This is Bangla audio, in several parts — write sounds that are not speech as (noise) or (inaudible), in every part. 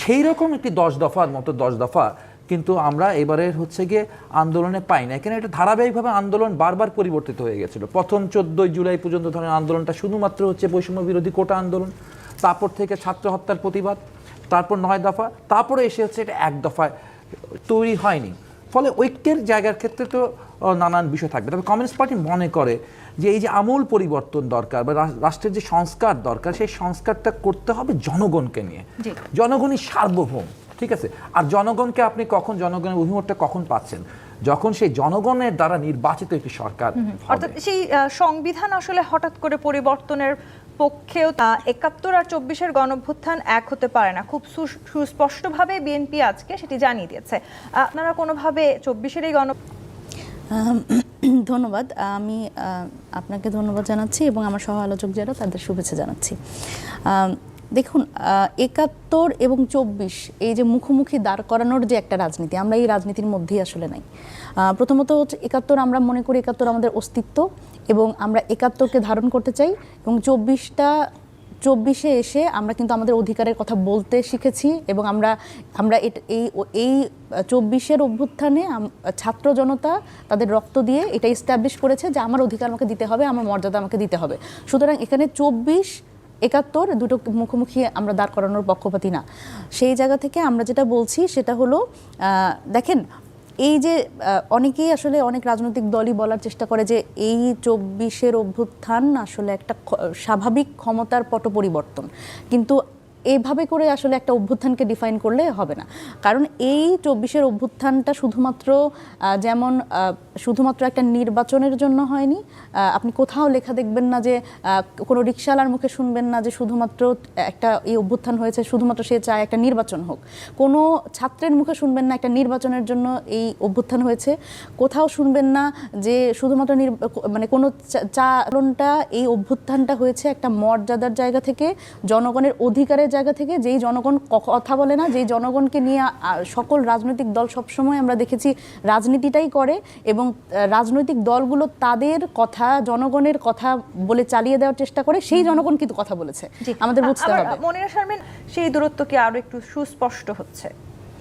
সেই রকম একটি দশ দফার মতো দশ দফা কিন্তু আমরা এবারের হচ্ছে গিয়ে আন্দোলনে পাই না। এখানে একটা ধারাবাহিকভাবে আন্দোলন বারবার পরিবর্তিত হয়ে গেছিল। প্রথম চোদ্দই জুলাই পর্যন্ত ধরনের আন্দোলনটা শুধুমাত্র হচ্ছে বৈষম্য বিরোধী কোটা আন্দোলন, তারপর থেকে ছাত্র হত্যার প্রতিবাদ, তারপর নয় দফা, তারপরে এসে হচ্ছে এটা এক দফায় তৈরি হয়নি। ফলে ঐক্যের জায়গার ক্ষেত্রে তো নানান বিষয় থাকবে। তবে কমিউনিস্ট পার্টি মনে করে যে এই যে আমূল পরিবর্তন দরকার বা রাষ্ট্রের যে সংস্কার দরকার সেই সংস্কারটা করতে হবে জনগণকে নিয়ে। জনগণই সার্বভৌম ঠিক আছে? আর জনগণকে আপনি কখন জনগণের অভিমতটা কখন পাচ্ছেন? যখন সেই জনগণের দ্বারা নির্বাচিত একটি সরকার অর্থাৎ সেই সংবিধান আসলে হঠাৎ করে পরিবর্তনের পক্ষেও তা একাত্তর আর চব্বিশের গণভ্যুত্থান এক হতে পারে না। খুব সু- সুস্পষ্টভাবে বিএনপি আজকে সেটি জানিয়ে দিয়েছে। আপনারা কোনোভাবে চব্বিশের এই গণ (clears throat) ধন্যবাদ। আমি আপনাকে ধন্যবাদ জানাচ্ছি এবং আমার সহ আলোচক যারা, তাদের শুভেচ্ছা জানাচ্ছি। দেখুন একাত্তর এবং চব্বিশ, এই যে মুখোমুখি দাঁড় করানোর যে একটা রাজনীতি, আমরা এই রাজনীতির মধ্যেই আসলে নাই। প্রথমত হচ্ছে একাত্তর, আমরা মনে করি একাত্তর আমাদের অস্তিত্ব এবং আমরা একাত্তরকে ধারণ করতে চাই এবং চব্বিশটা চব্বিশে এসে আমরা কিন্তু আমাদের অধিকারের কথা বলতে শিখেছি এবং আমরা আমরা এই এই চব্বিশের অভ্যুত্থানে ছাত্র জনতা তাদের রক্ত দিয়ে এটা ইস্টাবলিশ করেছে যে আমার অধিকার আমাকে দিতে হবে, আমার মর্যাদা আমাকে দিতে হবে। সুতরাং এখানে চব্বিশ, একাত্তর দুটো মুখোমুখি আমরা দাঁড় করানোর পক্ষপাতি না। সেই জায়গা থেকে আমরা যেটা বলছি সেটা হলো দেখেন এই যে অনেকেই আসলে অনেক রাজনৈতিক দলই বলার চেষ্টা করে যে এই চব্বিশের অভ্যুত্থান আসলে একটা স্বাভাবিক ক্ষমতার পট পরিবর্তন কিন্তু এইভাবে করে আসলে একটা অভ্যুত্থানকে ডিফাইন করলে হবে না কারণ এই চব্বিশের অভ্যুত্থানটা শুধুমাত্র যেমন শুধুমাত্র একটা নির্বাচনের জন্য হয়নি আপনি কোথাও লেখা দেখবেন না যে কোনো রিক্সাওয়ালার মুখে শুনবেন না যে শুধুমাত্র একটা এই অভ্যুত্থান হয়েছে শুধুমাত্র সে চায় একটা নির্বাচন হোক কোনো ছাত্রের মুখে শুনবেন না একটা নির্বাচনের জন্য এই অভ্যুত্থান হয়েছে কোথাও শুনবেন না যে শুধুমাত্র মানে কোনো চা- চালনটা এই অভ্যুত্থানটা হয়েছে একটা মর্যাদার জায়গা থেকে জনগণের অধিকারের জায়গা থেকে যেই জনগণ কথা বলে না যেই জনগণকে নিয়ে সকল রাজনৈতিক দল সবসময় আমরা দেখেছি রাজনীতিটাই করে এবং রাজনৈতিক দলগুলো তাদের কথা জনগণের কথা বলে চালিয়ে দেওয়ার চেষ্টা করে সেই জনগণ কিন্তু কথা বলেছে। আমাদের বুঝতে হবে। মনিরা শারমিন সেই দূরত্ব কি আরও একটু সুস্পষ্ট হচ্ছে?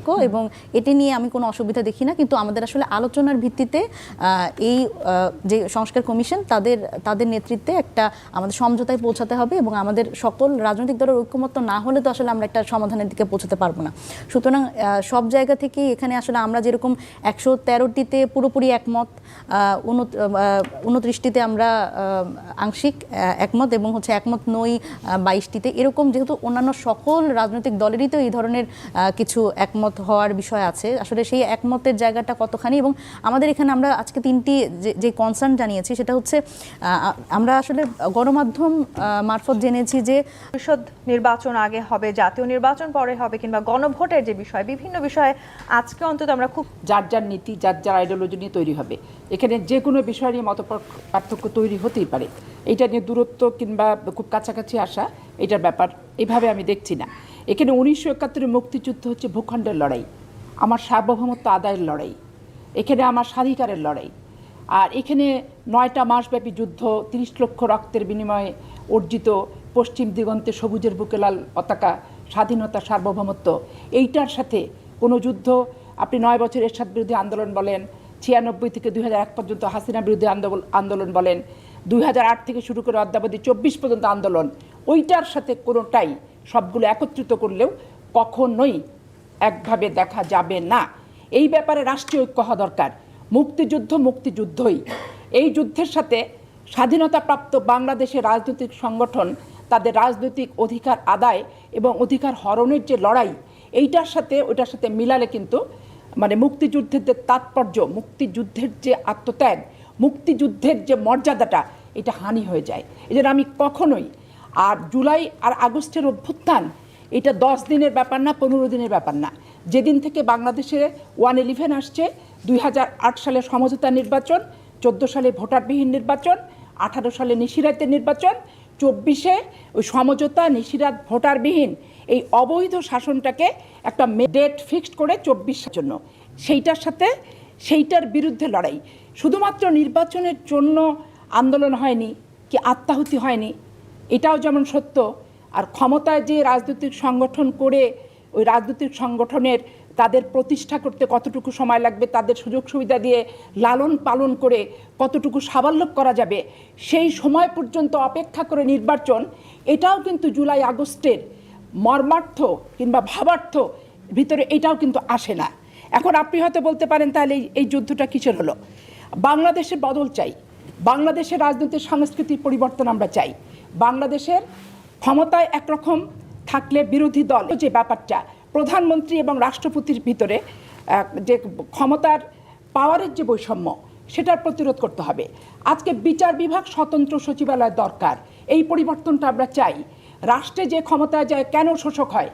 পার্থক্য এবং এটি নিয়ে আমি কোনো অসুবিধা দেখি না কিন্তু আমাদের আসলে আলোচনার ভিত্তিতে এই যে সংস্কার কমিশন তাদের তাদের নেতৃত্বে একটা আমাদের সমঝোতায় পৌঁছাতে হবে এবং আমাদের সকল রাজনৈতিক দলের ঐক্যমত্য না হলে তো আসলে আমরা একটা সমাধানের দিকে পৌঁছাতে পারব না। সুতরাং সব জায়গা থেকেই এখানে আসলে আমরা যেরকম একশো তেরোটিতে পুরোপুরি একমত উনত্রিশটিতে আমরা আংশিক একমত এবং হচ্ছে একমত নই বাইশটিতে। এরকম যেহেতু অন্যান্য সকল রাজনৈতিক দলেরই তো এই ধরনের কিছু একমত হওয়ার বিষয় আছে। আসলে সেই একমতের জায়গাটা কতখানি এবং আমাদের এখানে আমরা আজকে তিনটি যে- যে কনসার্ন জানিয়েছি সেটা হচ্ছে আমরা আসলে গণমাধ্যম মারফত জেনেছি যে পরিষদ নির্বাচন আগে হবে জাতীয় নির্বাচন পরে হবে কিংবা গণভোটের যে বিষয় বিভিন্ন বিষয়ে আজকে অন্তত আমরা খুব যার যার নীতি যার যার আইডিওলজি নিয়ে তৈরি হবে। এখানে যে কোনো বিষয় নিয়ে মত পার্থক্য তৈরি হতেই পারে। এটা নিয়ে দূরত্ব কিংবা খুব কাছাকাছি আসা, এটার ব্যাপার এভাবে আমি দেখছি না। এখানে উনিশশো একাত্তরের মুক্তিযুদ্ধ হচ্ছে ভূখণ্ডের লড়াই, আমার সার্বভৌমত্ব আদায়ের লড়াই, এখানে আমার স্বাধিকারের লড়াই। আর এখানে নয়টা মাসব্যাপী যুদ্ধ, তিরিশ লক্ষ রক্তের বিনিময়ে অর্জিত পশ্চিম দিগন্তে সবুজের বুকে লাল পতাকা, স্বাধীনতা, সার্বভৌমত্ব, এইটার সাথে কোনো যুদ্ধ, আপনি নয় বছর এরশাদ বিরোধী আন্দোলন বলেন, ছিয়ানব্বই থেকে দুই পর্যন্ত হাসিনা বিরোধী আন্দোলন বলেন দুই হাজার আট থেকে শুরু করে অদ্যাবধি চব্বিশ পর্যন্ত আন্দোলন, ওইটার সাথে কোনোটাই সবগুলো একত্রিত করলেও কখনোই একভাবে দেখা যাবে না। এই ব্যাপারে রাষ্ট্রীয় ঐক্য হওয়া দরকার, মুক্তিযুদ্ধ মুক্তিযুদ্ধই। এই যুদ্ধের সাথে স্বাধীনতাপ্রাপ্ত বাংলাদেশের রাজনৈতিক সংগঠন, তাদের রাজনৈতিক অধিকার আদায় এবং অধিকার হরণের যে লড়াই, এইটার সাথে, ওইটার সাথে মিলালে কিন্তু মানে মুক্তিযুদ্ধের যে তাৎপর্য, মুক্তিযুদ্ধের যে আত্মত্যাগ মুক্তিযুদ্ধের যে মর্যাদাটা, এটা হানি হয়ে যায়। এই জন্য আমি কখনোই আর জুলাই আর আগস্টের অভ্যুত্থান, এটা দশ দিনের ব্যাপার না, পনেরো দিনের ব্যাপার না। যেদিন থেকে বাংলাদেশে ওয়ান ইলেভেন আসছে, দুই হাজার আট সালে সমঝোতা নির্বাচন, চোদ্দ সালে ভোটারবিহীন নির্বাচন, আঠারো সালে নিশিরাতের নির্বাচন, চব্বিশে ওই সমঝোতা, নিশিরাত ভোটারবিহীন এই অবৈধ শাসনটাকে একটা ডেট ফিক্সড করে চব্বিশের জন্য। সেইটার সাথে সেইটার বিরুদ্ধে লড়াই। শুধুমাত্র নির্বাচনের জন্য আন্দোলন হয়নি, কি আত্মাহুতি হয়নি, এটাও যেমন সত্য। আর ক্ষমতায় যে রাজনৈতিক সংগঠন করে ওই রাজনৈতিক সংগঠনের তাদের প্রতিষ্ঠা করতে কতটুকু সময় লাগবে, তাদের সুযোগ সুবিধা দিয়ে লালন পালন করে কতটুকু সাবাল্যব করা যাবে, সেই সময় পর্যন্ত অপেক্ষা করে নির্বাচন, এটাও কিন্তু জুলাই আগস্টের মর্মার্থ কিংবা ভাবার্থ ভিতরে এটাও কিন্তু আসে না। এখন আপনি হয়তো বলতে পারেন তাহলে এই- এই যুদ্ধটা কিসের হলো? বাংলাদেশের বদল চাই। বাংলাদেশের রাজনৈতিক সংস্কৃতির পরিবর্তন আমরা চাই। বাংলাদেশের ক্ষমতায় একরকম থাকলে বিরোধী দল যে ব্যাপারটা, প্রধানমন্ত্রী এবং রাষ্ট্রপতির ভিতরে যে ক্ষমতার পাওয়ারের যে বৈষম্য, সেটার প্রতিরোধ করতে হবে। আজকে বিচার বিভাগ স্বতন্ত্র সচিবালয় দরকার। এই পরিবর্তনটা আমরা চাই। রাষ্ট্রে যে ক্ষমতায় যায় কেন শোষক হয়?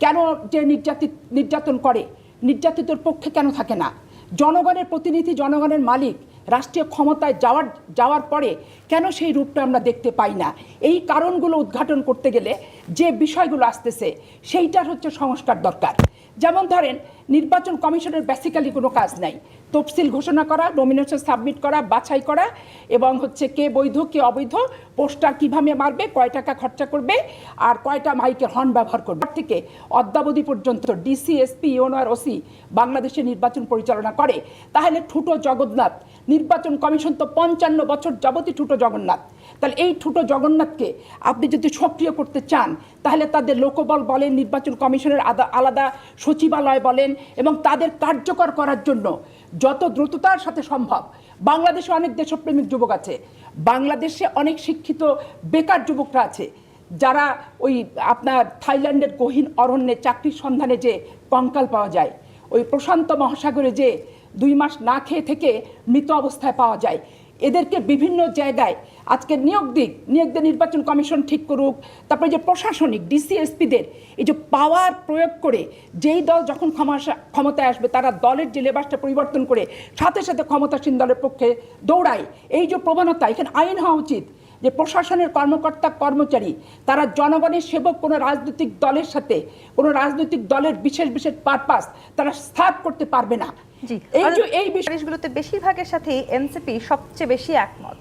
কেন যে নির্যাতিত নির্যাতন করে? নির্যাতিতর পক্ষে কেন থাকে না? জনগণের প্রতিনিধি, জনগণের মালিক রাষ্ট্রীয় ক্ষমতায় যাওয়ার যাওয়ার পরে কেন সেই রূপটা আমরা দেখতে পাই না? এই কারণগুলো উদ্ঘাটন করতে গেলে যে বিষয়গুলো আসতেছে, সেইটার হচ্ছে সংস্কার দরকার। যেমন ধরেন, নির্বাচন কমিশনের বেসিক্যালি কোনো কাজ নাই। তফসিল ঘোষণা করা নমিনেশন সাবমিট করা, বাছাই করা, এবং হচ্ছে কে বৈধ, কে অবৈধ, পোস্টার কীভাবে মারবে, কয় টাকা খরচা করবে, আর কয়টা মাইকের হর্ন ব্যবহার করবে। থেকে অদ্যাবধি পর্যন্ত ডিসি এসপি ইউনো আর ওসি বাংলাদেশে নির্বাচন পরিচালনা করে। তাহলে ঠুটো জগন্নাথ, নির্বাচন কমিশন তো পঞ্চান্ন বছর যাবতই ঠুটো জগন্নাথ। তাহলে এই ঠুটো জগন্নাথকে আপনি যদি সক্রিয় করতে চান তাহলে তাদের লোকবল বলেন, নির্বাচন কমিশনের আলাদা সচিবালয় বলেন এবং তাদের কার্যকর করার জন্য যত দ্রুততার সাথে সম্ভব। বাংলাদেশে অনেক দেশপ্রেমিক যুবক আছে। বাংলাদেশে অনেক শিক্ষিত বেকার যুবকরা আছে। যারা ওই আপনার থাইল্যান্ডের গহীন অরণ্যে চাকরির সন্ধানে যে কঙ্কাল পাওয়া যায়, ওই প্রশান্ত মহাসাগরে যে দুই মাস না খেয়ে থেকে মৃত অবস্থায় পাওয়া যায় এদেরকে বিভিন্ন জায়গায় আজকে নিয়োগ দিক, নিয়োগ দিয়ে নির্বাচন কমিশন ঠিক করুক, তারপরে যে প্রশাসনিক ডিসিএসপিদের এই যে পাওয়ার প্রয়োগ করে যেই দল যখন ক্ষমা- ক্ষমতায় আসবে, তারা দলের যে লেবাসটা পরিবর্তন করে সাথে সাথে ক্ষমতাসীন দলের পক্ষে দৌড়ায়। এই যে প্রবণতা, এখানে আইন হওয়া উচিত। যে প্রশাসনের কর্মকর্তা কর্মচারী তারা জনগণের সেবক কোনো রাজনৈতিক দলের সাথে কোনো রাজনৈতিক দলের বিশেষ বিশেষ পারপাস তারা স্থাপ করতে পারবে না। এই যে এই বিষয়গুলোতে বেশিরভাগের সাথে এনসিপি সবচেয়ে বেশি একমত।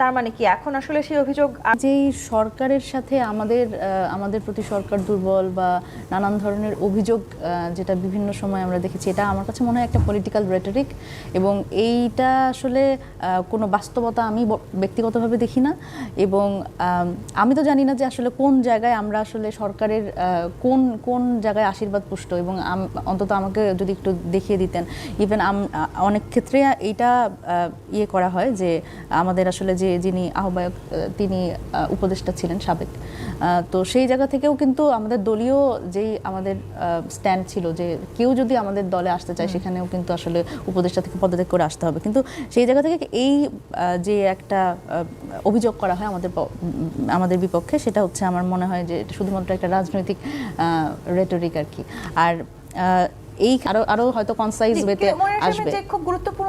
তার মানে কি এখন আসলে সেই অভিযোগ যেই সরকারের সাথে আমাদের আমাদের প্রতি সরকার দুর্বল বা নানান ধরনের অভিযোগ যেটা বিভিন্ন সময় আমরা দেখেছি, এটা আমার কাছে মনে হয় একটা পলিটিক্যাল রেটরিক এবং এইটা আসলে কোনো বাস্তবতা আমি ব্যক্তিগতভাবে দেখি না এবং, আমি তো জানি না যে আসলে কোন জায়গায় আমরা আসলে সরকারের কোন কোন জায়গায় আশীর্বাদ পুষ্ট এবং অন্তত আমাকে যদি একটু দেখিয়ে দিতেন। ইভেন অনেক ক্ষেত্রে এইটা ইয়ে করা হয় যে আমাদের আসলে যে যিনি আহ্বায়ক তিনি উপদেষ্টা ছিলেন সাবেক। তো সেই জায়গা থেকেও কিন্তু আমাদের দলীয় যেই আমাদের স্ট্যান্ড ছিল যে কেউ যদি আমাদের দলে আসতে চায় সেখানেও কিন্তু আসলে উপদেষ্টা থেকে পদত্যাগ করে আসতে হবে। কিন্তু সেই জায়গা থেকে এই যে একটা অভিযোগ করা হয় আমাদের আমাদের বিপক্ষে সেটা হচ্ছে আমার মনে হয় যে এটা শুধুমাত্র একটা রাজনৈতিক রেটরিক আর কি। আর আহ, এই আরও আরও হয়তো কনসাইজ ওয়েতে আসবে। খুব গুরুত্বপূর্ণ